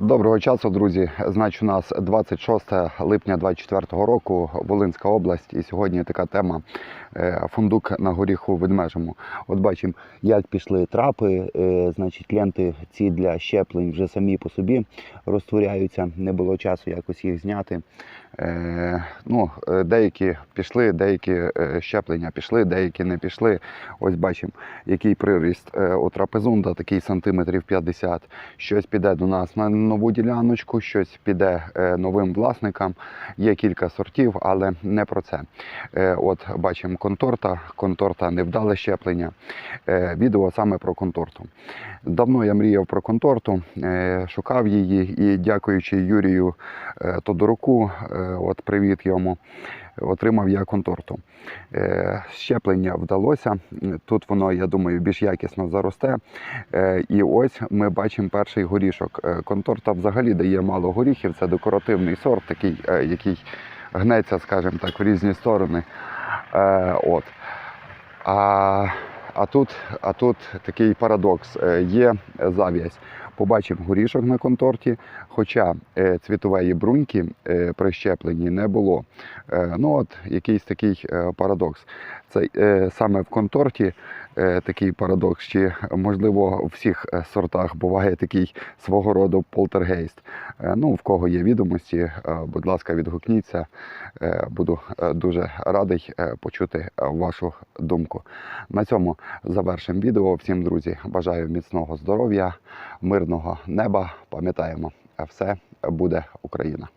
Доброго часу, друзі. Значить, у нас 26 липня 24 року, Волинська область, і сьогодні така тема е, фундук на горіху ведмежому. От бачимо, як пішли трапи, е, значить, ленти ці для щеплень вже самі по собі розтворяються. Не було часу якось їх зняти. Е, Ну, деякі пішли, деякі щеплення пішли, деякі не пішли. Ось бачимо, який приріст у трапезунда, такий сантиметрів 50. Щось піде до нас на нову діляночку, щось піде е, новим власникам. Є кілька сортів, але не про це. Е, От бачимо конторта, конторта невдале щеплення. Е, Відео саме про конторту. Давно я мріяв про конторту, шукав її і дякуючи Юрію Тодоруку, от привіт йому. Отримав я конторту. Е, Щеплення вдалося. Тут воно, я думаю, більш якісно заросте. Е, І ось ми бачимо перший горішок. Е, Конторта взагалі дає мало горіхів. Це декоративний сорт, такий, який гнеться, скажімо так, в різні сторони. От. А, а, тут, а тут такий парадокс. Є зав'язь. Побачив горішок на конторті, хоча е, цвітової бруньки е, при не було. Е, Ну от якийсь такий парадокс. Це саме в конторті такий парадокс, чи можливо у всіх е, сортах буває такий свого роду полтергейст. Е, Ну, в кого є відомості, е, будь ласка, відгукніться. Е, Буду е, дуже радий е, почути е, вашу думку. На цьому завершимо відео. Всім, друзі, бажаю міцного здоров'я, мирного неба. Пам'ятаємо, е, все буде Україна.